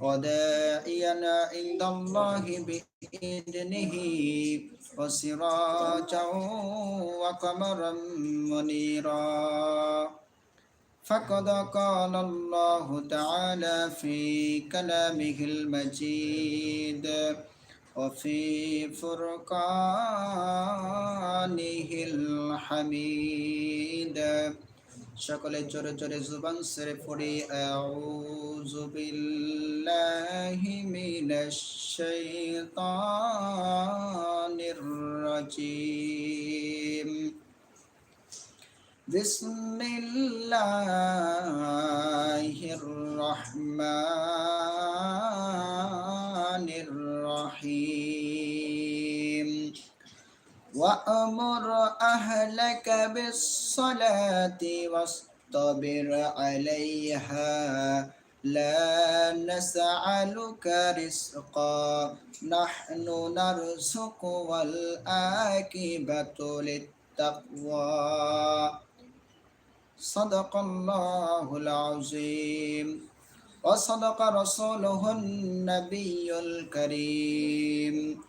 وداعيا عند الله بإذنه وسراجا وقمرا منيرا فقد قال الله تعالى في كلامه المجيد وفي فرقانه الحميد সকলে জোরে জোরে জুবান সেরে পড়ি আউযু বিল্লাহি মিনাশ শাইতানির রাজিম। বিসমিল্লাহির রহমানির রহিম। وأمر أهلك بالصلاة واصطبر عليها. لا نسألك رزقا. نحن نرزق والآكبة للتقوى. صدق الله العظيم. وصدق رسوله النبي الكريم.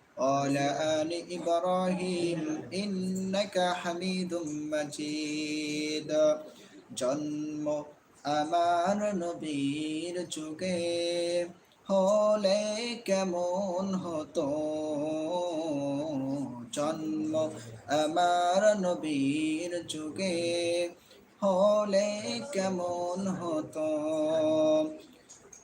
وعلى آل إبراهيم إنك حميد مجيد জন্ম আমার নবীর যুগে হলে কেমন হতো জন্ম আমার নবীর যুগে হলে কেমন হতো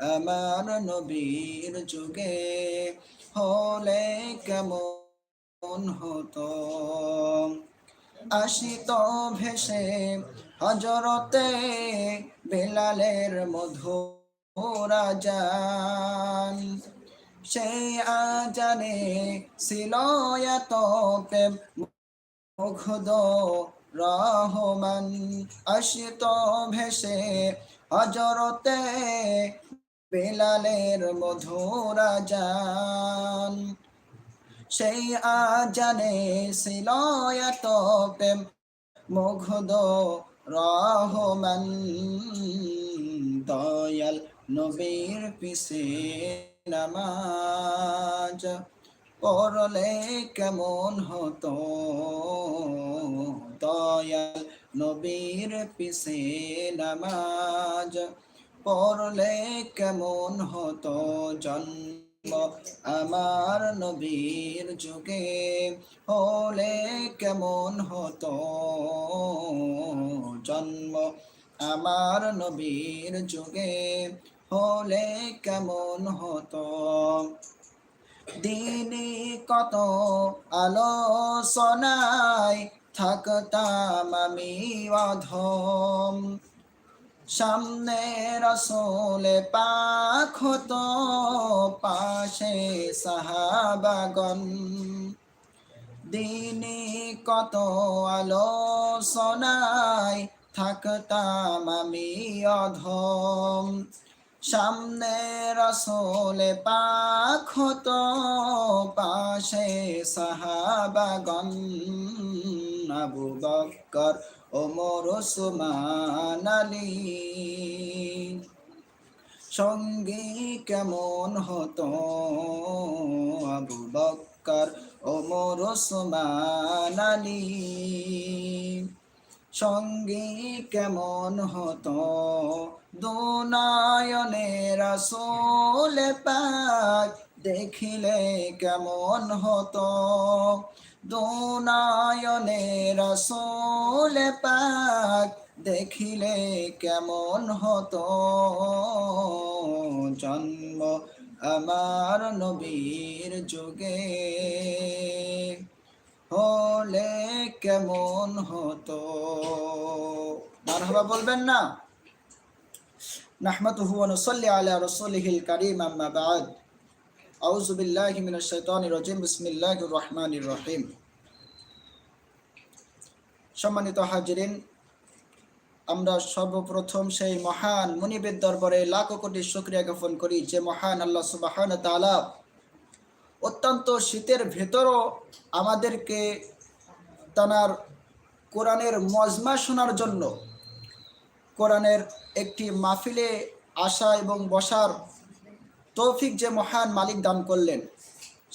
আমার নবীর যুগে হলে কেমন হতো? আসিত ভেসে হজরতে বেলালের মধুরা যান সেই আজানে ছিল এত মুগ্ধ রহমান। আসিত ভেসে হজরতে বেলালের মধুরা যান সেই আজানে ছিল এত প্রেম, মুগ্ধ রহমান। দয়াল নবীর পিছে নামাজ পড়লে কেমন হতো? দয়াল নবীর পিছে নামাজ পড়লে কেমন হতো জন্ম? আমার নবীর যুগে হলে কেমন হতো জন্ম? আমার নবীর যুগে হলে কেমন হতো? দিনে কত আলোচনায় থাকতাম আমি অধম। সামনে রসোলে হতো পাশে সাহাবাগন দিনে কত আলোচনায় থাকতাম আমি অধম। সামনে রসোলে পাখ হতো পাশে সাহাবাগন আবু বক্কর ওমর ওসমান আলী। সঙ্গী কেমন হতো আবু বক্কর ওমর ওসমান সঙ্গী কেমন হতো দুনায়নে রাসূল পাক, দেখিলে কেমন হতো দুনায়নে রাসূল পাক দেখিলে কেমন হতো? জন্ম আমার নবীর যুগে। হলে কেমন হতো? মারহাবা বলবেন না। নাহমাতুহু ওয়া নুসাল্লি আলা রাসূলিহিল কারীম, আম্মা বা'দ। আউযু বিল্লাহি মিনাশ শাইতানির রাজিম, বিসমিল্লাহির রহমানির রহিম। সম্মানিত হাজিরিন, আমরা সর্বপ্রথম সেই মহান মুনিবের দরবারে লাখো কোটি শুকরিয়া জ্ঞাপন করি যে মহান আল্লাহ সুবহানাহু ওয়া তাআলা অত্যন্ত শীতের ভেতরও আমাদেরকে তানার কোরআনের মজমা শোনার জন্য, কোরআনের একটি মাহফিলে আসা এবং বসার তৌফিক যে মহান মালিক দান করলেন,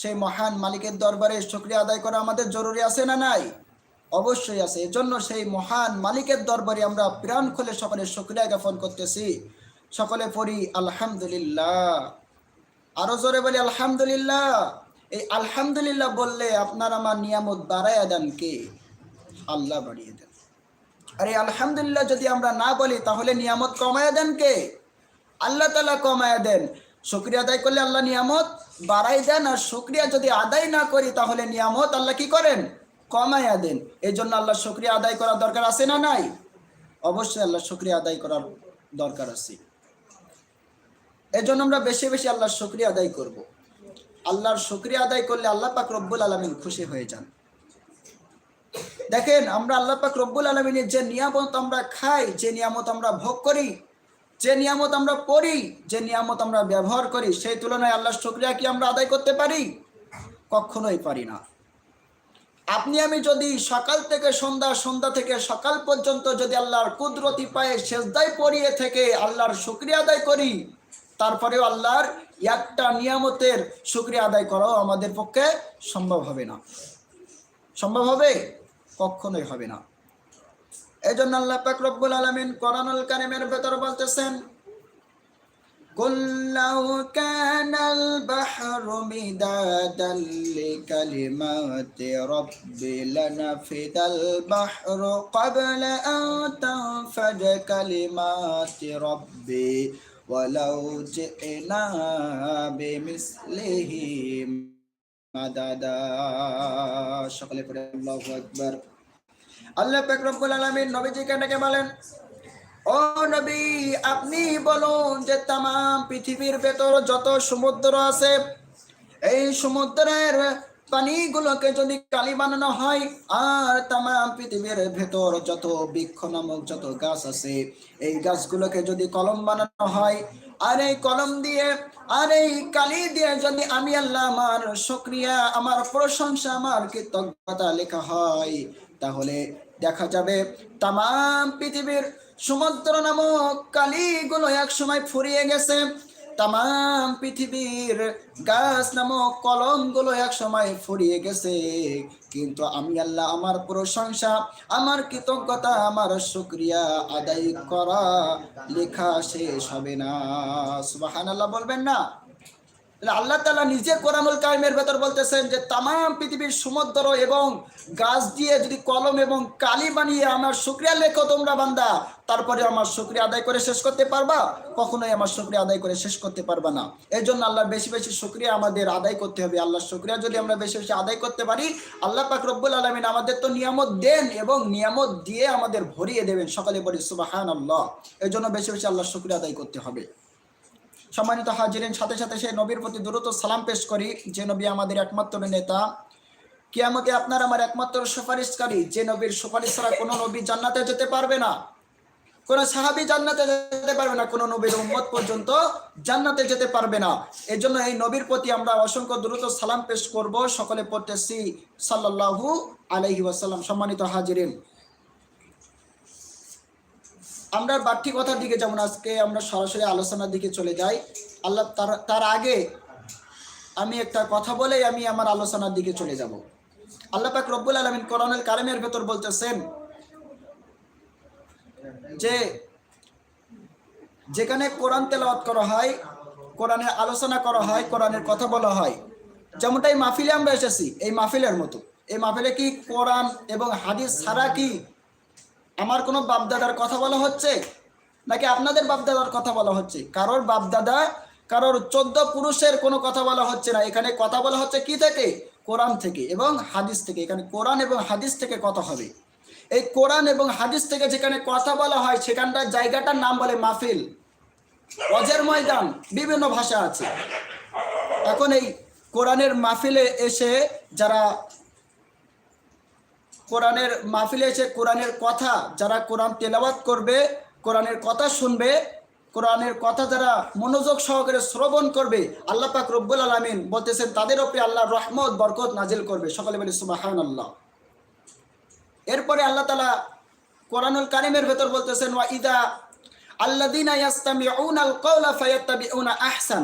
সেই মহান মালিকের দরবারে শুক্রিয়া আদায় করা আমাদের জরুরি আছে না নাই? অবশ্যই আছে। এজন্য সেই মহান মালিকের দরবারে আমরা প্রাণ খুলে সকলে শুক্রিয়া জ্ঞাপন করতেছি। সকলে পড়ি, আলহামদুলিল্লাহ। আরও জোরে বলি, আলহামদুলিল্লাহ। এই আলহামদুলিল্লাহ বললে আপনার আমার নিয়ামত বাড়াইয়া দেন কে? আল্লাহ বাড়িয়ে দেন। আর এই আলহামদুলিল্লাহ যদি আমরা না বলি, তাহলে নিয়ামত কমায়া দেন কে? আল্লাহ তালা কমায়া দেন। শুক্রিয়া আদায় করলে আল্লাহ নিয়ামত বাড়াই দেন, আর শুক্রিয়া যদি আদায় না করি তাহলে নিয়ামত আল্লাহ কি করেন? কমায়া দেন। এই জন্য আল্লাহ শুক্রিয়া আদায় করার দরকার আছে না নাই? অবশ্যই আল্লাহ শুক্রিয়া আদায় করার দরকার আছে। এজন্য আমরা বেশি বেশি আল্লাহর শুক্রিয়া আদায় করব। আল্লাহর শুক্রিয়া আদায় করলে আল্লাহ পাক রব্বুল আলমিন খুশি হয়ে যান। দেখেন, আমরা আল্লাহ পাক রব্বুল আলমিনের যে নিয়ামত আমরা খাই, যে নিয়ামত আমরা ভোগ করি যে নিয়ামত আমরা পড়ি, যে নিয়ামত আমরা ব্যবহার করি, সেই তুলনায় আল্লাহর শুক্রিয়া কি আমরা আদায় করতে পারি? কখনোই পারি না। আপনি আমি যদি সকাল থেকে সন্ধ্যা সন্ধ্যা থেকে সকাল পর্যন্ত যদি আল্লাহর কুদরতি পায়ে সেজদায় পড়িয়ে থেকে আল্লাহর শুক্রিয়া আদায় করি, তারপরেও আল্লাহর একটা নিয়ামতের শুক্রিয়া আদায় করাও আমাদের পক্ষে সম্ভব হবে না। সম্ভব হবে? কখনোই হবে না। এই জন্য আল্লাহ পাক রব্বুল আলমিন কোরআনুল কারিমের ভেতর বলতেছেন قل لو كان البحر مدادا لكلمات ربي لنفد البحر قبل أن تنفد كلمات ربي ولو جئنا بمثله مددا সকলে পড়ে আল্লাহু আকবার আল্লাহ পাক রব্বুল আলামিন নবীজিকে ডেকে বলেন? ও নবী, আপনি বলুন যে তাম পৃথিবীর ভেতর যত সমুদ্র আছে, এই সমুদ্রের পানিগুলোকে যদি কালি বানানো হয়, আর তাম পৃথিবীর ভেতর যত বৃক্ষ নামক যত গাছ আছে, এই গাছগুলোকে যদি কলম বানানো হয়, আর এই কলম দিয়ে, আর এই কালি দিয়ে যদি আমি আল্লাহ আমার সক্রিয়া আমার প্রশংসা, আমার কৃতজ্ঞতা লেখা হয়, তাহলে দেখা যাবে। তাম পৃথিবীর সমুদ্র নামক কালিগুলো এক সময় ফুরিয়ে গেছে। তাম পৃথিবীর গাছ নামক কলমগুলো এক সময় ফুরিয়ে গেছে। কিন্তু আমি আল্লাহ, আমার প্রশংসা, আমার কৃতজ্ঞতা, আমার শুক্রিয়া আদায় করা লেখা শেষ হবে না। সুবাহান আল্লাহ বলবেন না? আল্লাহ তালা নিজে কোরআনুল কারিমের ভেতর বলতেছেন যে তাম পৃথিবীর সমুদ্র এবং গাছ দিয়ে যদি কলম এবং কালি বানিয়ে আমার শুক্রিয়া লেখো তোমরা বান্দা, তারপরে আমার শুক্রিয়া আদায় করে শেষ করতে পারবা, কখনোই আমার শুক্রিয়া আদায় করে শেষ করতে পারবা না। এই জন্য আল্লাহ বেশি বেশি শুক্রিয়া আমাদের আদায় করতে হবে। আল্লাহর শুক্রিয়া যদি আমরা বেশি বেশি আদায় করতে পারি, আল্লাহ পাক রব্বুল আলমিন আমাদের তো নিয়ামত দেন এবং নিয়ামত দিয়ে আমাদের ভরিয়ে দেবেন। সকালে বলি সুবাহান আল্লাহ এই জন্য বেশি বেশি আল্লাহর শুক্রিয়া আদায় করতে হবে। সম্মানিত হাজিরেন, সাথে সাথে সেই নবীর প্রতি দ্রুত সালাম পেশ করি। যে নবী আমাদের একমাত্র নেতা। কিয়ামতে আপনার আমার একমাত্র সুপারিশকারী। যে নবীর সুপারিশ ছাড়া কোনো নবী জান্নাতে যেতে পারবে না। কোন সাহাবি জান্নাতে যেতে পারবে না। কোন নবীর উম্মত পর্যন্ত জান্নাতে যেতে পারবে না। এই জন্য এই নবীর প্রতি আমরা অসংখ্য দ্রুত সালাম পেশ করব। সকলে পড়তেছি সাল্লাল্লাহু আলাইহি ওয়াসাল্লাম। সম্মানিত হাজিরিন আমরা বাড়তি কথার দিকে যেমন আজকে আমরা সরাসরি আলোচনার দিকে চলে যাই, আল্লাহ তার তার আগে আমি একটা কথা বলেই আমি আমার আলোচনার দিকে চলে যাব। আল্লাহ পাক রব্বুল আলমিন কোরআনুল কারিমের ভেতর বলতেছেন যে, যেখানে কোরআন তেলাওয়াত করা হয় কোরআনের আলোচনা করা হয়, কোরআনের কথা বলা হয়, যেমনটা এই মাহফিলে আমরা এসেছি, এই মাহফিলের মতো। এই মাহফিলে কি কোরআন এবং হাদিস ছাড়া কি আমার কোনো বাপদাদার কথা বলা হচ্ছে? নাকি আপনাদের বাপদাদার কথা বলা হচ্ছে? কারোর বাপদাদা, কারোর চোদ্দ পুরুষের কোনো কথা বলা হচ্ছে না। এখানে কথা বলা হচ্ছে কি থেকে? কোরআন থেকে এবং হাদিস থেকে। এখানে কোরআন এবং হাদিস থেকে কথা হবে। এই কোরআন এবং হাদিস থেকে যেখানে কথা বলা হয়, সেখানটার জায়গাটার নাম বলে মাহফিল। অজের ময়দান, বিভিন্ন ভাষা আছে। এখন এই কোরআনের মাহফিলে এসে যারা কোরআনের মাহফিলে এসে কোরআনের কথা, যারা কোরআন তেলাওয়াত করবে, কোরআনের কথা শুনবে, কোরআনের কথা যারা মনোযোগ সহকারে শ্রবণ করবে, আল্লাহ পাক রব্বুল আলমিন বলতেছেন, তাদের ওপরে আল্লাহ রহমত, বরকত নাজিল করবে। সকলে বলে সুবাহান আল্লাহ এরপরে আল্লাহ তালা কোরআনুল কারিমের ভেতর বলতেছেন, ওয়া ইদা আল্লাদিনা ইয়াস্তামিউনা আল কওলা ফায়াত্তাবিউনা আহসান,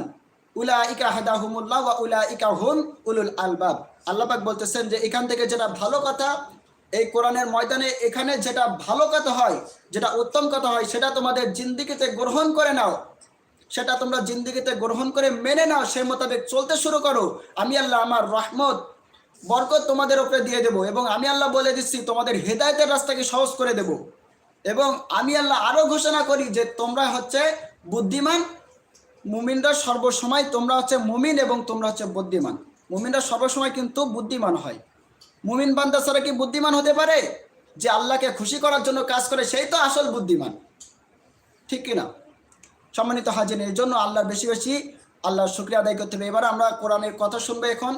উলাইকা হাদাহুমুল্লাহ ওয়া উলাইকা হুম উলুল আলবাব। আল্লাহ পাক বলতেছেন যে, এখান থেকে যেটা ভালো কথা এই কোরআনের ময়দানে এখানে যেটা ভালো কথা হয়, যেটা উত্তম কথা হয়, সেটা তোমাদের জিন্দিগিতে গ্রহণ করে নাও। সেটা তোমরা জিন্দিগিতে গ্রহণ করে মেনে নাও, সেই মোতাবেক চলতে শুরু করো। আমি আল্লাহ আমার রহমত, বরকত তোমাদের ওপরে দিয়ে দেব এবং আমি আল্লাহ বলে দিচ্ছি, তোমাদের হেদায়তের রাস্তাকে সহজ করে দেব। এবং আমি আল্লাহ আরও ঘোষণা করি যে তোমরা হচ্ছে বুদ্ধিমান, মুমিনরা সর্বসময় তোমরা হচ্ছে মুমিন এবং তোমরা হচ্ছে বুদ্ধিমান। মুমিনরা সর্বসময় কিন্তু বুদ্ধিমান হয়। মুমিন বান্দা ছাড়া কি বুদ্ধিমান হতে পারে? যে আল্লাহকে খুশি করার জন্য কাজ করে, সেই তো আসল বুদ্ধিমান। ঠিক কিনা? সম্মানিত হাজির এর জন্য আল্লাহর বেশি বেশি আল্লাহর শুক্রিয়া আদায় করতে হবে। এবার আমরা কোরআনের কথা শুনব এখন।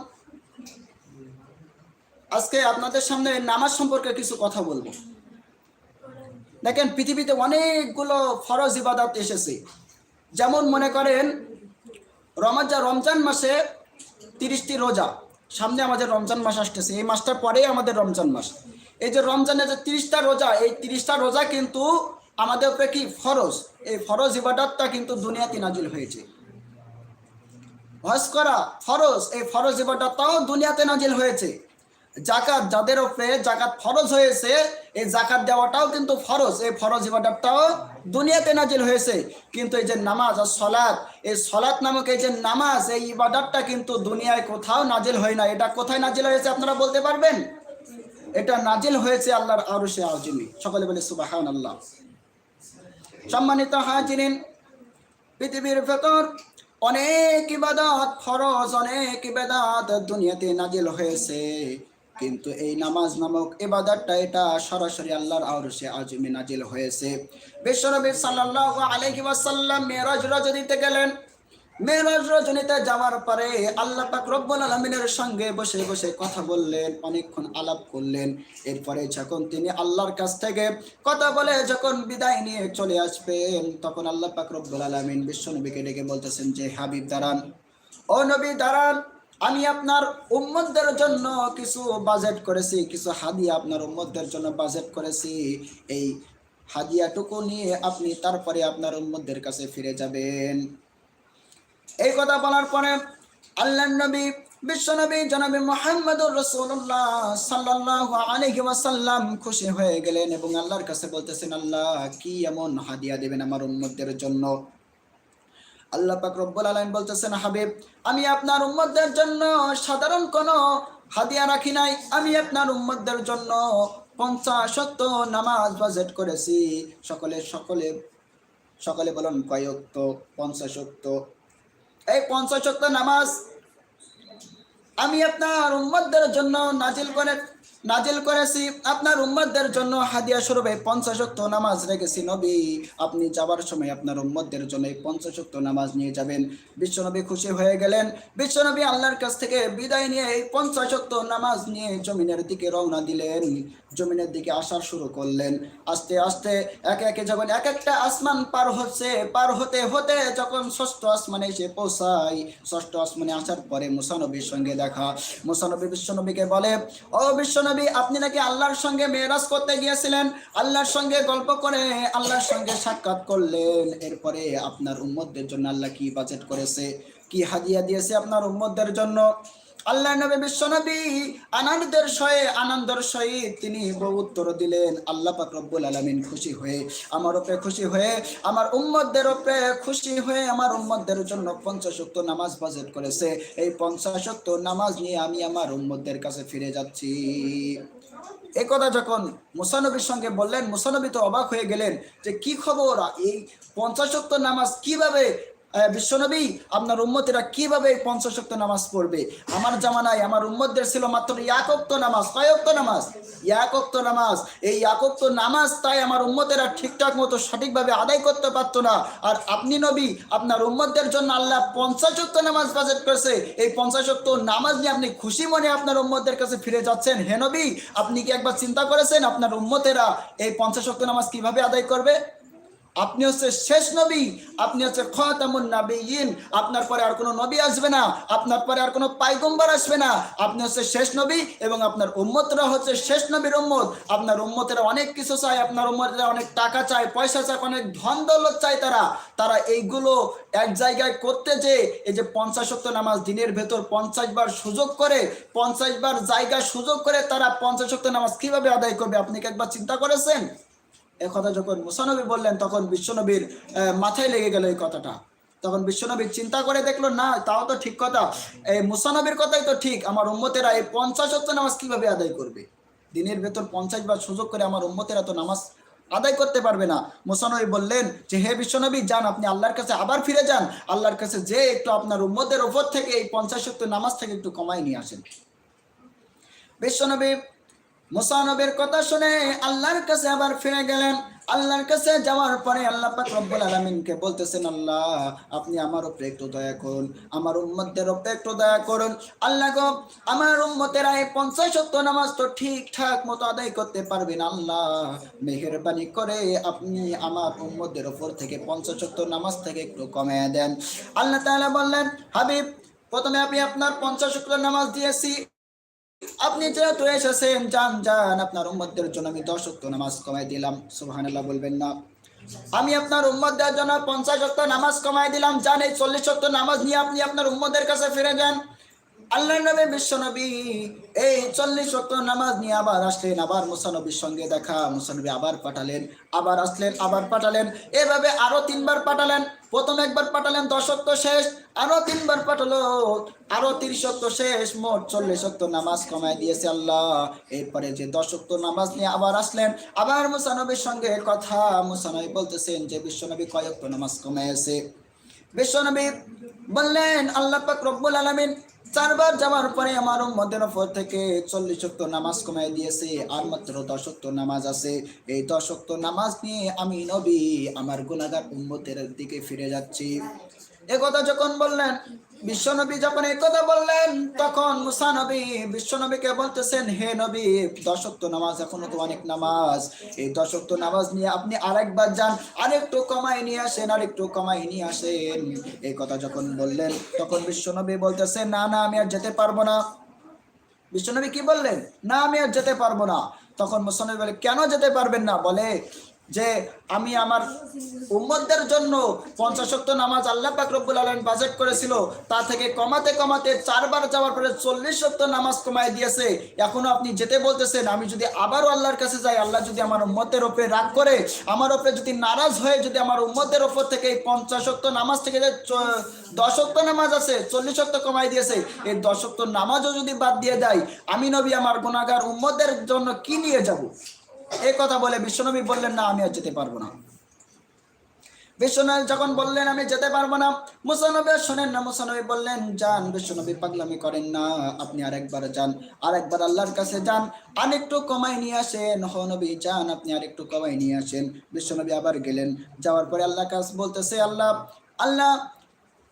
আজকে আপনাদের সামনে নামাজ সম্পর্কে কিছু কথা বলব। দেখেন, পৃথিবীতে অনেকগুলো ফরজ ইবাদত এসেছে। যেমন মনে করেন রমাজা রমজান মাসে তিরিশটি রোজা। সামনে আমাদের রমজান মাস আসতেছে, এই মাসটার পরেই আমাদের রমজান মাস। এই যে রমজানের যে তিরিশটা রোজা, এই তিরিশটা রোজা কিন্তু আমাদের উপরে কি ফরজ? এই ফরজ ইবাদতটা কিন্তু দুনিয়াতে নাজিল হয়েছে। হজ করা ফরজ, এই ফরজ ইবাদতটাও দুনিয়াতে নাজিল হয়েছে। জাকাত যাদের উপরে জাকাত ফরজ হয়েছে, এই জাকাত দেওয়াটাও কিন্তু ফরজ। এই ফরজ ইবাদতটাও দুনিয়াতে নাজিল হয়েছে। কিন্তু এই যে নামাজ আর সলাৎ, এই সলাৎ নামক এই যে নামাজ, এই ইবাদতটা কিন্তু দুনিয়ায় কোথাও নাজিল হয় না। এটা কোথায় নাজিল হয়েছে আপনারা বলতে পারবেন? এটা নাজিল হয়েছে আল্লাহর আরশে আজিমি। সকলে বলে সুবাহান আল্লাহ সম্মানিত হাজিরিন, পৃথিবীর ভেতর অনেক ইবাদত ফরজ, অনেক ইবাদত দুনিয়াতে নাজিল হয়েছে। কিন্তু এই নামাজ নামক ইবাদতটা এটা সরাসরি আল্লাহর আরশে আজমে নাজিল হয়েছে। বিশ্বনবী সাল্লাল্লাহু আলাইহি ওয়াসাল্লাম মেরাজ রজনীতে গেলেন। মেরাজ রজনীতে যাওয়ার পরে আল্লাহ পাক রব্বুল আলামিনের সঙ্গে বসে বসে কথা বললেন, অনেকক্ষণ আলাপ করলেন। এরপরে যখন তিনি আল্লাহর কাছ থেকে কথা বলে যখন বিদায় নিয়ে চলে আসবেন, তখন আল্লাহ পাক রব্বুল আলামিন বিশ্বনবীকে ডেকে বলতেছেন যে, হাবিব, দাঁড়ান। ও নবী, দাঁড়ান। আমি আপনার উম্মতদের জন্য কিছু বাজেট করেছি, কিছু হাদিয়া আপনার উম্মতদের জন্য বাজেট করেছি। এই হাদিয়াটুকু নিয়ে আপনি তারপরে আপনার উম্মতদের কাছে ফিরে যাবেন। এই কথা বলার পরে আল্লাহ নবী বিশ্বনবী জনাবি মোহাম্মদুর রসুল্লাহ সাল্লাহ আলাইহি ওয়াসাল্লাম খুশি হয়ে গেলেন এবং আল্লাহর কাছে বলতেছেন, আল্লাহ, কি এমন হাদিয়া দেবেন আমার উম্মতদের জন্য? আল্লাহ পাক রব্বুল আলামিন বলতেছেন হাবিব, আমি আপনার উম্মতদের জন্য সাধারণ কোনো হাদিয়া রাখি নাই। আমি আপনার উম্মতদের জন্য পঞ্চাশত্ব নামাজ বাজেট করেছি। সকলে সকলে সকলে বলুন কয়ক্ত পঞ্চাশত্ব এই পঞ্চাশত্ব নামাজ আমি আপনার উম্মতদের জন্য নাজিল করে নাজিল করেছি। আপনার উম্মতদের জন্য হাদিয়া স্বরূপ পঞ্চাশক্ত নামাজ রেখেছি নবী। আপনি যাবার সময় আপনার উম্মতদের জন্য এই পঞ্চাশক্ত নামাজ নিয়ে যাবেন। বিশ্বনবী খুশি হয়ে গেলেন। বিশ্বনবী আল্লাহর কাছ থেকে বিদায় নিয়ে এই পঞ্চাশক্ত নামাজ নিয়ে জমিনের দিকে রওনা দিলেন। জমিনের দিকে আসা শুরু করলেন। আস্তে আস্তে একে একে যখন এক একটা আসমান পার হচ্ছে, পার হতে হতে যখন ষষ্ঠ আসমানে এসে পৌঁছায়, ষষ্ঠ আসমানে আসার পরে মুসানবীর সঙ্গে দেখা। মুসানবী বিশ্বনবীকে বলে, ও বিশ্বনবী আপনি নাকি আল্লাহর সঙ্গে মেয়েরাজ করতে গিয়েছিলেন? আল্লাহর সঙ্গে গল্প করে, আল্লাহর সঙ্গে সাক্ষাৎ করলেন। এরপরে আপনার উম্মতদের জন্য আল্লাহ কি বাজেট করেছে? কি হাদিয়া দিয়েছে আপনার উম্মতদের জন্য? আল্লাহ নবী বিশ্বনবী আনন্দের সহে আনন্দের সহিত তিনি উত্তর দিলেন। আল্লাহ পাক রব্বুল আলামিন খুশি হয়ে আমার উপরে খুশি হয়ে, আমার উম্মতদের উপরে খুশি হয়ে আমার উম্মতদের জন্য পঞ্চাশক্ত নামাজ বাজেট করেছে। এই পঞ্চাশক্ত নামাজ নিয়ে আমি আমার উম্মতদের কাছে ফিরে যাচ্ছি। এই কথা যখন মুসানবীর সঙ্গে বললেন মুসানবী তো অবাক হয়ে গেলেন যে কি খবর? এই পঞ্চাশক্ত নামাজ কীভাবে বিশ্বনবী, আপনার উম্মতেরা কীভাবে এই পঞ্চাশক্ত নামাজ পড়বে? আমার জামানায় আমার উম্মতদের ছিল মাত্র ইয়াকক্ত নামাজ কয়ক্ত নামাজ? ইয়াকক্ত নামাজ। এই ইয়াকক্ত নামাজ তাই আমার উম্মতেরা ঠিকঠাক মতো সঠিকভাবে আদায় করতে পারতো না। আর আপনি নবী, আপনার উম্মতদের জন্য আল্লাহ পঞ্চাশক্ত নামাজ বাজেট করেছে। এই পঞ্চাশক্ত নামাজ নিয়ে আপনি খুশি মনে আপনার উম্মতদের কাছে ফিরে যাচ্ছেন? হে নবী, আপনি কি একবার চিন্তা করেছেন আপনার উম্মতেরা এই পঞ্চাশক্ত নামাজ কীভাবে আদায় করবে? আপনি হচ্ছে শেষ নবী, আপনি হচ্ছে খতামুন নাবিয়িন আপনার পরে আর কোনো নবী আসবে না, আপনার পরে আর কোনো পাইগম্বর আসবে না। আপনি হচ্ছে শেষ নবী এবং আপনার উম্মতরা হচ্ছে শেষ নবীর উম্মত। আপনার উম্মতেরা অনেক কিছু চায়, আপনার উম্মতেরা অনেক টাকা চায়, পয়সা চায়, অনেক ধন দৌলত চায় তারা। তারা এইগুলো এক জায়গায় করতে যে এই যে পঞ্চাশ নামাজ দিনের ভেতর পঞ্চাশ বার সুযোগ করে, পঞ্চাশ বার জায়গায় সুযোগ করে তারা পঞ্চাশ নামাজ কীভাবে আদায় করবে, আপনি কি একবার চিন্তা করেছেন? কথা যখন মুসানবী বললেন, তখন বিশ্বনবীর মাথায় লেগে গেল এই কথাটা। তখন বিশ্বনবী চিন্তা করে দেখল, না, তাও তো ঠিক কথা। এই মুসানবীর কথাই তো ঠিক। আমার উম্মতেরা এই পঞ্চাশ হচ্ছে নামাজ কীভাবে আদায় করবে? দিনের ভেতর পঞ্চাশ বার সুযোগ করে আমার উম্মতেরা তো নামাজ আদায় করতে পারবে না। মুসানবী বললেন যে, হে বিশ্বনবী, যান, আপনি আল্লাহর কাছে আবার ফিরে যান। আল্লাহর কাছে যে একটু আপনার উম্মতের ওপর থেকে এই পঞ্চাশ সত্তর নামাজ থেকে একটু কমাই নিয়ে আসেন। বিশ্বনবী মুসানবের কথা শুনে আল্লাহর কাছে আবার ফিরে গেলেন। আল্লাহর কাছে যাওয়ার পরে আল্লাহ পাক রব্বুল আলামিনকে বলতেছেন, আল্লাহ, আপনি আমার উপরে একটু দয়া করুন, আমার উম্মতদের উপরে একটু দয়া করুন। আল্লাহ গো, আমার উম্মতেরা এই পঞ্চাশ শক্ত নামাজ তো ঠিকঠাক মতো আদায় করতে পারবেন আল্লাহ, মেহেরবানি করে আপনি আমার উম্মতদের উপর থেকে পঞ্চাশ শক্ত নামাজ থেকে একটু কমিয়ে দেন। আল্লাহ তাআলা বললেন, হাবিব, প্রথমে আমি আপনার পঞ্চাশ শক্ত নামাজ দিয়েছি আপনি যেহেতু এসেছেন, যান যান, আপনার উম্মতদের জন্য আমি দশ ওয়াক্ত নামাজ কমাই দিলাম। সুবহানাল্লাহ বলবেন না। আমি আপনার উম্মতদের জন্য পঞ্চাশ ওয়াক্ত নামাজ কমাই দিলাম। যান, এই চল্লিশ ওয়াক্ত নামাজ নিয়ে আপনি আপনার উম্মদের কাছে ফিরে যান। আল্লাহ নবী বিশ্ব নবী এই চল্লিশ ওয়াক্ত নামাজ নিয়ে আবার আসলেন, আবার মুসানবীর সঙ্গে দেখা। মুসানবী আবার পাঠালেন, আবার আসলেন, আবার পাঠালেন। এভাবে আরও তিনবার পাঠালেন। প্রথম একবার পাঠালেন দশক্ত শেষ, আরও তিনবার পাঠালো। আরও তিরিশক্ত শেষ, মোট চল্লিশক্ত নামাজ কমায় দিয়েছে আল্লাহ। এরপরে যে দশক্ত নামাজ নিয়ে আবার আসলেন, আবার মুসানবীর সঙ্গে কথা। মুসানবী বলতেছেন যে বিশ্বনবী কয়েকটা নামাজ কমাইছে বিশ্বনবী বললেন, আল্লাহ পাক রব্বুল আলমিন চারবার যাওয়ার পরে আমার উম্মতের উপর থেকে চল্লিশ শক্ত নামাজ কমাই দিয়েছে, আর মাত্র দশক্ত নামাজ আছে। এই দশক্ত নামাজ নিয়ে আমি নবী আমার গোলাঘাট উম্মতের দিকে ফিরে যাচ্ছি। এ কথা যখন বললেন বিশ্বনবী যখন এই কথা বললেন, তখন মুসা নবী বিশ্বনবীকে বলতেছেন, হে নবী দশক্ত নামাজ, এখনও তো অনেক নামাজ। এই দশক্ত নামাজ নিয়ে আপনি আরেকবার যান, আরেকটু কমাই নিয়ে আসেন, আরেকটু কমাই নিয়ে আসেন। এই কথা যখন বললেন, তখন বিশ্বনবী বলতেছেন না না, আমি আর যেতে পারব না। বিশ্বনবী কি বললেন? না, আমি আর যেতে পারব না। তখন মুসলমান বলে, কেন যেতে পারবেন না? বলে যে আমি আমার উম্মতদের জন্য পঞ্চাশ শক্ত নামাজ আল্লাহ পাক রব্বুল আলম বাজেট করেছিল, তা থেকে কমাতে কমাতে চারবার যাওয়ার পরে চল্লিশ শক্ত নামাজ কমায় দিয়েছে। এখনও আপনি যেতে বলতেছেন, আমি যদি আবারও আল্লাহর কাছে যাই, আল্লাহ যদি আমার উম্মতের ওপরে রাগ করে, আমার ওপরে যদি নারাজ হয়ে যদি আমার উম্মতের ওপর থেকে এই পঞ্চাশ শক্ত নামাজ থেকে যে চ- দশ শক্ত নামাজ আছে চল্লিশ শক্ত কমাই দিয়েছে, এই দশ শক্ত নামাজও যদি বাদ দিয়ে দেয়, আমি নবী আমার গুণাগার উম্মতের জন্য কি নিয়ে যাব? এই কথা বলে বিশ্বনবী বললেন, না, আমি আর যেতে পারব না। বিশ্বনবী যখন বললেন, আমি যেতে পারব না। মুসানবী শোনেন না, মুসানবী বললেন, যান, বিশ্বনবী পাগলামি করেন না, আপনি আরেকবার যান, আরেকবার আল্লাহর কাছে যান, আরেকটু কমাই নিয়ে আসেন। হ নবী, যান, আপনি আরেকটু কমাই নিয়ে আসেন। বিশ্বনবী আবার গেলেন, যাওয়ার পরে আল্লাহ কাছে বলতেছে, আল্লাহ আল্লাহ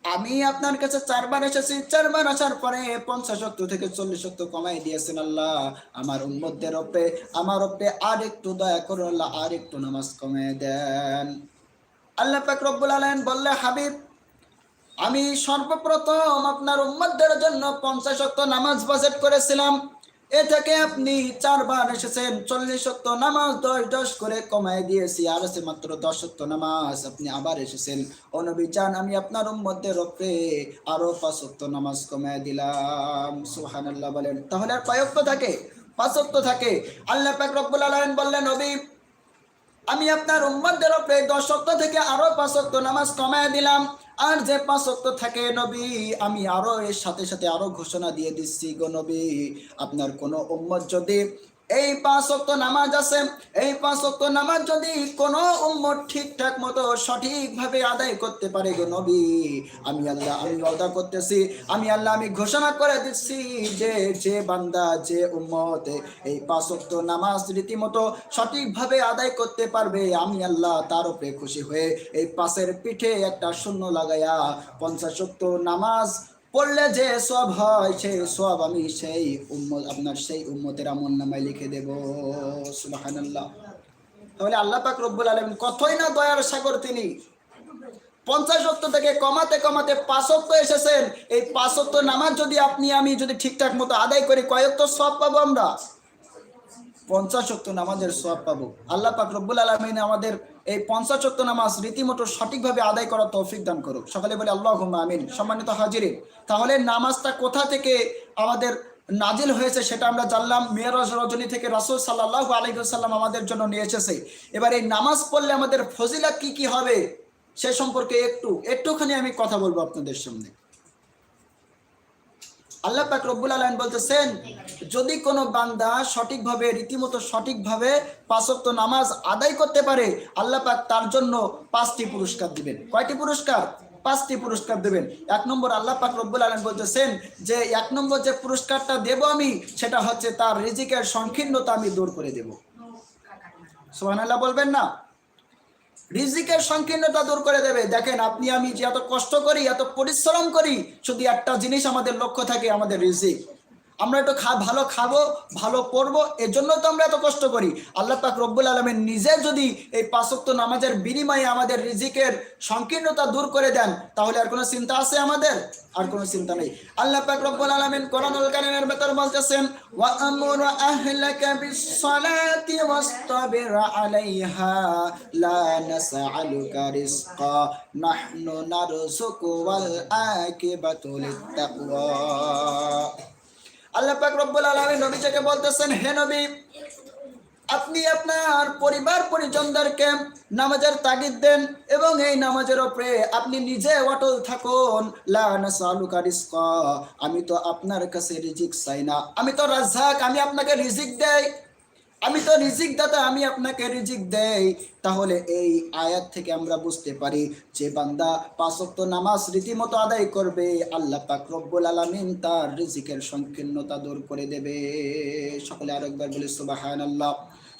আমি আপনার কাছে চারবার এসেছি, চারবার আসার পরে পঞ্চাশ শক্ত থেকে চল্লিশ শক্ত কমাই দিয়েছেন আল্লাহ। আমার উম্মতদের ওপরে আমার ওপরে আর একটু দয়া করুন আল্লাহ আর একটু নামাজ কমে দেন। আল্লাহ পাক রব্বুল আলামিন বললে হাবিব, আমি সর্বপ্রথম আপনার উম্মতদের জন্য পঞ্চাশ শক্ত নামাজ বাজেট করেছিলাম। এ থেকে আপনি চারবার এসেছেন, চল্লিশ সত্য নামাজ, দশ দশ করে কমায় দিয়েছি, আর আছে মাত্র দশ সত্য নামাজ, আপনি আবার এসেছেন। অনবী চান, আমি আপনার মধ্যে রপে আরও পাঁচ সত্য নামাজ কমায় দিলাম। সুবহানাল্লাহ বলেন। তাহলে আর কয়ক্ত থাকে? পাঁচ সত্য থাকে। আল্লাহ পাক রব্বুল আলামিন বললেন, নবী আমি আপনার উম্মদের উপরে দশ শক্ত থেকে আরও পাঁচ শক্ত নামাজ কমায় দিলাম। আর যে পাঁচ শক্ত থাকে নবী, আমি আরও এর সাথে সাথে আরও ঘোষণা দিয়ে দিচ্ছি গো নবী, আপনার কোনো উম্মত যদি এই পাঁচ শক্ত নামাজ আছে, এই পাঁচ শক্ত নামাজ যদি কোন উম্মত ঠিকঠাক মতো সঠিকভাবে আদায় করতে পারে গো নবী, আমি আল্লাহ, আমি ওয়াদা করতেছি, আমি আল্লাহ, আমি ঘোষণা করে দিচ্ছি যে যে বান্দা, যে উম্মত এই পাঁচ ওয়াক্ত নামাজ রীতিমতো সঠিকভাবে আদায় করতে পারবে, আমি আল্লাহ তার উপরে খুশি হয়ে এই পাশের পিঠে একটা শূন্য লাগাইয়া পঞ্চাশ ওয়াক্ত নামাজ পড়লে যে সব হয় সেই সব আমি সেই উম্মত, আপনার সেই উম্মতের আমন নামায় লিখে দেব। সুবহানাল্লাহ। তাহলে আল্লাহ পাক রব্বুল আলম কতই না দয়ার সাগর তিনি। পঞ্চাশ অক্ট থেকে কমাতে কমাতে পাঁচত্ব এসেছেন। এই পাঁচত্ব নামাজ যদি আপনি, আমি যদি ঠিকঠাক মতো আদায় করি কয়েক তো সব পাবো আমরা? পঞ্চাশ অক্ত নামাজের সব পাবো। আল্লাহ পাক রব্বুল আলমিন আমাদের এই পঞ্চাশ অক্ত নামাজ রীতিমতো সঠিকভাবে আদায় করার তৌফিক দান করুক। সকালে বলে আল্লাহ আমিন। সম্মানিত হাজিরিন, তাহলে নামাজটা কোথা থেকে আমাদের নাজিল হয়েছে সেটা আমরা জানলাম মেয়রাজ রজনী থেকে রাসুল সাল্লাহ আলহিসাল্লাম আমাদের জন্য নিয়ে এসেছে। এবার এই নামাজ পড়লে আমাদের ফজিলা কি কি হবে সে সম্পর্কে একটু, একটুখানি আমি কথা বলব আপনাদের সামনে। আল্লাহ পাক রব্বুল আলম বলতেছেন, যদি কোনো বান্দা সঠিকভাবে, রীতিমতো সঠিকভাবে পাঁচক্ত নামাজ আদায় করতে পারে, আল্লাহ পাক তার জন্য পাঁচটি পুরস্কার দিবেন। কয়টি পুরস্কার? পাঁচটি পুরস্কার দেবেন। এক নম্বর আল্লাহ পাক রব্বুল আলম বলতেছেন যে, এক নম্বর যে পুরস্কারটা দেব আমি, সেটা হচ্ছে তার রিজিকের সংকীর্ণতা আমি দূর করে দেব। সোহান আল্লাহ বলবেন না? রিজিকের সংকীর্ণতা দূর করে দেবে। দেখেন, আপনি, আমি যে এত কষ্ট করি, এত পরিশ্রম করি, শুধু একটা জিনিস আমাদের লক্ষ্য থাকে, আমাদের রিজিক। আমরা একটু খা, ভালো খাব, ভালো পড়ব, এর জন্য তো আমরা এত কষ্ট করি। আল্লাহ পাক রব্বুল আলমের নিজে যদি এই পাঁচক্ত নামাজের বিনিময়ে আমাদের রিজিকের সংকীর্ণতা দূর করে দেন, তাহলে আর কোনো চিন্তা আছে আমাদের? আর কোনো চিন্তা নেই। আল্লাহ পাক রব্বুল আলামিন কোরআনুল কারীমের ভেতর বলতেছেন, ওয়া আমুর আহলাকা বিস-সালাতি ওয়াসতাবির আলাইহা, লা নাসআলুকা রিজকা নাহনু ওয়াল আকিবাতু লিত-তাকওয়া। আল্লাহ পাক রব্বুল আলমী নবীজাকে বলতেছেন, হে নবী, আপনি আপনার পরিবার পরিজনদেরকে নামাজের তাগিদ দেন এবং এই নামাজের ওপরে আপনি নিজে অটল থাকুন। আমি তো আপনার কাছে রিজিক চাই না। আমি তো রাজ্জাক, আমি আপনাকে রিজিক দেই। আমি তো রিজিক দাতা আমি আপনাকে রিজিক দেই। তাহলে এই আয়াত থেকে আমরা বুঝতে পারি যে বান্দা পাঁচ ওয়াক্ত নামাজ রীতিমতো আদায় করবে, আল্লাহ পাক রব্বুল আলামিন তার রিজিকের সংকীর্ণতা দূর করে দেবে। সকলে আর আরেকবার বলি, সুবহানাল্লাহ।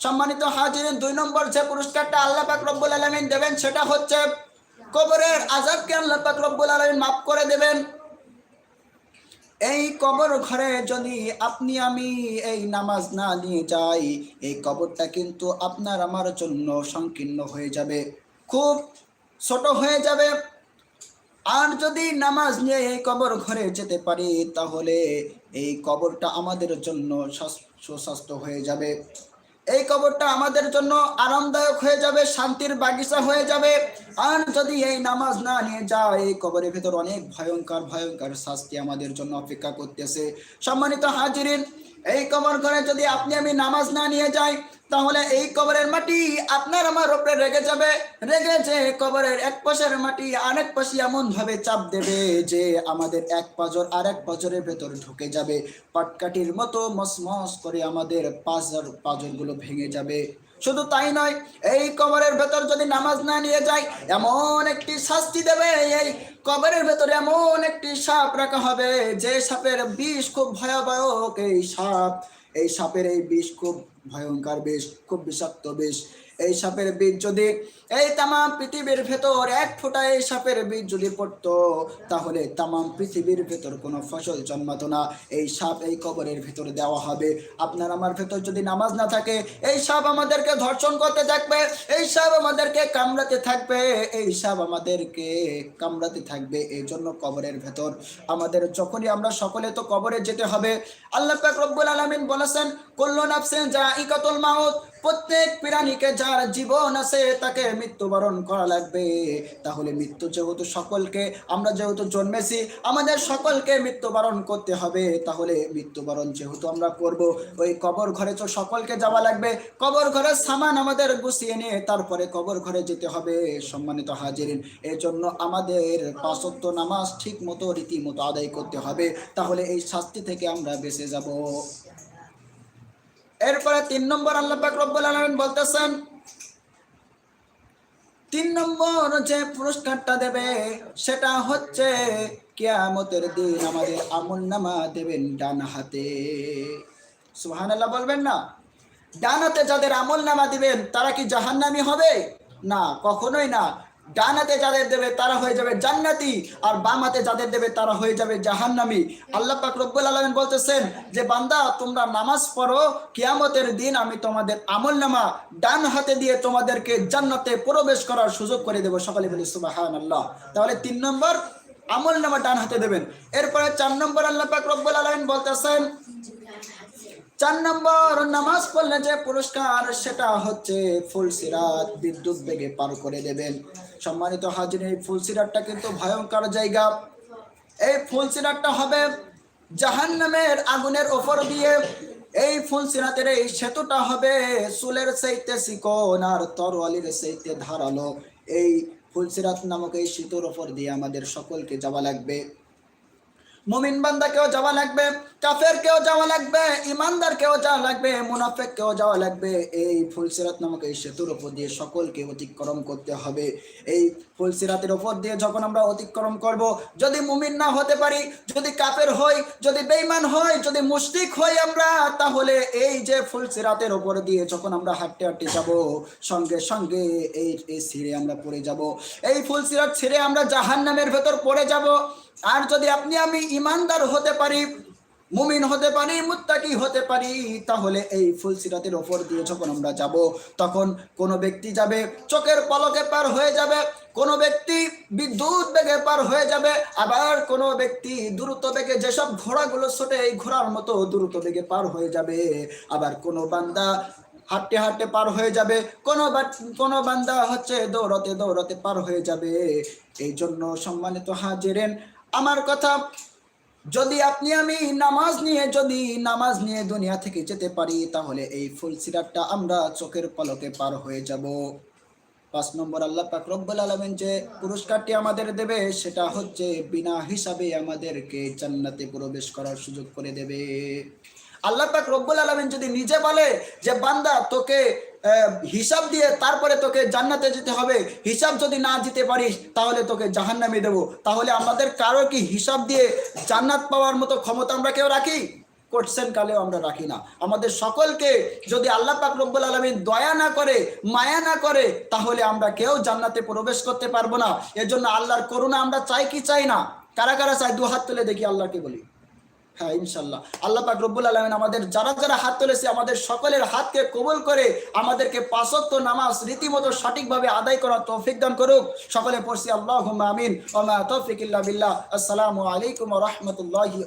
সম্মানিত হাজিরিন, দুই নম্বর যে পুরস্কারটা আল্লাহ পাক রব্বুল আলামিন দেবেন, সেটা হচ্ছে কবরের আযাবকে আল্লাহ পাক রব্বুল আলামিন মাফ করে দেবেন। এই কবর ঘরে যদি আপনি, আমি এই নামাজ না নিয়ে যাই, এই কবরটা কিন্তু আপনার আমার জন্য সংকীর্ণ হয়ে যাবে, খুব ছোট হয়ে যাবে। আর যদি নামাজ নিয়ে এই কবর ঘরে যেতে পারি, তাহলে এই কবরটা আমাদের জন্য সুস্বাস্থ্য হয়ে যাবে। এই কবরটা আমাদের জন্য আরামদায়ক হয়ে যাবে, শান্তির বাগিচা হয়ে যাবে। আর যদি এই নামাজ না নিয়ে যায়, এই কবরের ভেতর অনেক ভয়ঙ্কর ভয়ঙ্কর শাস্তি আমাদের জন্য অপেক্ষা করতেছে। সম্মানিত হাজিরিন, এই কবর ঘরে যদি আপনি আমি নামাজ না নিয়ে যাই তাহলে এই কবরের মাটি আপনার আমার উপরে রেগে যাবে। রেগে যে কবরের এক পাশের মাটি, আরেক পাশে এমন ভাবে চাপ দেবে যে আমাদের এক পাজর আর এক পাজরের ভেতর ঢুকে যাবে। পাটকাঠির মতো মসমস করে আমাদের পাজর পাজরগুলো ভেঙে যাবে। শুধু তাই নয়, এই কবরের ভেতর যদি নামাজ না নিয়ে যায়, এমন একটি শাস্তি দেবে। এই কবরের ভেতরে এমন একটি সাপ রাখা হবে, যে সাপের বিষ খুব ভয়াবহ, এই সাপ, এই সাপের এই বিষ খুব ভয়ঙ্কর বিষ খুব বিষাক্ত বিষ এই সাপের বীজ যদি, এই তামাম পৃথিবীর ভেতর এক ফোঁটা এই সাপের বীজ যদি পড়তো, তাহলে তামাম পৃথিবীর ভেতর কোনো ফসল জন্মাতো না। এই সাপ এই কবরের ভেতর দেওয়া হবে। আপনার আমার ভেতর যদি নামাজ না থাকে, এই সাপ আমাদেরকে ধর্ষণ করতে থাকবে, এই সাপ আমাদেরকে কামড়াতে থাকবে, এই সাপ আমাদেরকে কামড়াতে থাকবে এই জন্য কবরের ভেতর। আমাদের যখনই আমরা সকলে তো কবরে যেতে হবে, আল্লাহ পাক রব্বুল আলামিন বলেছেন কুল্লু নাফসিন জাইকাতুল মাউত, প্রত্যেক প্রাণীকে যার জীবন আছে তাকে মৃত্যুবরণ করা লাগবে। তাহলে মৃত্যু যেহেতু সকলকে, আমরা যেহেতু জন্মেছি, আমাদের সকলকে মৃত্যুবরণ করতে হবে। তাহলে মৃত্যুবরণ যেহেতু আমরা করব, ওই কবর ঘরে তো সকলকে যাওয়া লাগবে। কবর ঘরের সামান আমাদের গুছিয়ে নিয়ে তারপরে কবর ঘরে যেতে হবে, সম্মানিত হাজিরিন। এই জন্য আমাদের পাঁচত্ব নামাজ ঠিক মতো রীতিমতো আদায় করতে হবে। তাহলে এই শাস্তি থেকে আমরা বেঁচে যাব। এরপরে তিন নম্বর আল্লাহ পাক রব্বুল আলামিন বলতেছেন, তিন নম্বর যে পুরস্কারটা দেবে সেটা হচ্ছে কিয়ামতের দিন আমাদের আমল নামা দেবেন ডান হাতে। সুবহানাল্লাহ বলবেন না? ডান হাতে যাদের আমল নামা দিবেন তারা কি জাহান্নামি হবে? না, কখনোই না। ডান হাতে যাদের দেবে তারা হয়ে যাবে জান্নাতি, আর বাম হাতে যাদের দেবে তারা হয়ে যাবে জাহান্নামি। আল্লাহ পাক রব্বুল আলামিন বলতেছেন যে, বান্দা, তোমরা নামাজ পড়ো, কিয়ামতের দিন আমি তোমাদের আমল নামা ডান হাতে দিয়ে তোমাদেরকে জান্নাতে প্রবেশ করার সুযোগ করে দেবো। সকালে বলি, সুবহানাল্লাহ। তাহলে তিন নম্বর, আমল নামা ডান হাতে দেবেন। এরপরে চার নম্বর আল্লাহ পাক রব্বুল আলামিন বলতেছেন চার নম্বর, নামাজ পড়লে যে পুরস্কার, সেটা হচ্ছে ফুলসিরাত বিদ্যুৎ বেগে পার করে দেবেন। সম্মানিত হাজির, এই ফুলসিরাতটা কিন্তু ভয়ঙ্কর জায়গা। এই ফুলসিরাতটা হবে জাহান্নামের আগুনের ওপর দিয়ে। এই ফুলসিরাতের এই সেতুটা হবে চুলের চাইতে চিকন আর তরোয়ালির চাইতে ধারালো। এই ফুলসিরাত নামক এই সেতুর ওপর দিয়ে আমাদের সকলকে যাওয়া লাগবে। মুমিন বান্দাকেও যাওয়া লাগবে, কাফের কেও যাওয়া লাগবে, ইমানদার কেও যাওয়া লাগবে, মুনাফেক কেও যাওয়া লাগবে। এই ফুলসিরাত নামক এই সেতুর উপর দিয়ে সকলকে অতিক্রম করতে হবে। এই ফুলসিরাতের উপর দিয়ে যখন আমরা অতিক্রম করব, যদি মুমিন না হতে পারি, যদি কাফের হই, যদি বেইমান হই, যদি মুশরিক হই আমরা, তাহলে এই যে ফুলসিরাতের উপর দিয়ে যখন আমরা হাঁটতে হাঁটতে যাব, সঙ্গে সঙ্গে এই এই ছিঁড়ে আমরা পড়ে যাব। এই ফুলসিরাত ছিঁড়ে আমরা জাহান্নামের ভেতর পড়ে যাব। আর যদি আপনি আমি ইমানদার হতে পারি, মুমিন হতে পারি, মুত্তাকি হতে পারি, তাহলে এই ফুলসিরাতের ওপর দিয়ে যখন আমরা যাব, তখন কোনো ব্যক্তি যাবে, চোখের পলকে পার হয়ে যাবে, কোনো ব্যক্তি বিদ্যুৎ বেগে পার হয়ে যাবে, আবার কোনো ব্যক্তি দ্রুত বেগে যেসব ঘোড়াগুলো ছোটে, এই ঘোড়ার মতো দ্রুত বেগে পার হয়ে যাবে, আবার কোনো বান্দা হাঁটতে হাঁটতে পার হয়ে যাবে, কোনো কোনো বান্দা হচ্ছে দৌড়াতে দৌড়াতে পার হয়ে যাবে। এই জন্য সম্মানিত হাজিরেন আমার কথা, যদি আপনি আমি নামাজ নিয়ে, যদি নামাজ নিয়ে দুনিয়া থেকে যেতে পারি, তাহলে এই ফুল সিরাপটা আমরা চোখের পলকে পার হয়ে যাব। পাঁচ নম্বর আল্লাহ পাক রব্বুল আলমেন যে পুরস্কারটি আমাদের দেবে, সেটা হচ্ছে বিনা হিসাবে আমাদেরকে জান্নাতে প্রবেশ করার সুযোগ করে দেবে। আল্লাহ পাক রব্বুল আলমেন যদি নিজে বলে যে, বান্দা, তোকে হিসাব দিয়ে তারপরে তোকে জান্নাতে যেতে হবে। হিসাব যদি না দিতে পারিস, তাহলে তোকে জাহান্নামে দেব। তাহলে আমাদের কারও কি হিসাব দিয়ে জান্নাত পাওয়ার মতো ক্ষমতা আমরা কেউ রাখি? কোশ্চেন কালেও আমরা রাখি না। আমাদের সকলকে যদি আল্লাহ পাক রব্বুল আলমিন দয়া না করে, মায়া না করে, তাহলে আমরা কেউ জান্নাতে প্রবেশ করতে পারব না। এজন্য আল্লাহর করুণা আমরা চাই কি চাই না? কারা কারা চাই দু হাত তুলে দেখি আল্লাহকে বলি। হ্যাঁ ইনশাল্লাহ আল্লাহ পাক রব্বুল আলমিন আমাদের যারা যারা হাত তুলেছে, আমাদের সকলের হাতকে কবুল করে আমাদেরকে পাঁচত্ব নামাজ রীতিমতো সঠিকভাবে আদায় করার তৌফিক দান করুক। সকলে পড়ছি আল্লাহ আমিন ওমা তৌফিক আসসালামু আলাইকুম রহমতুল্লাহি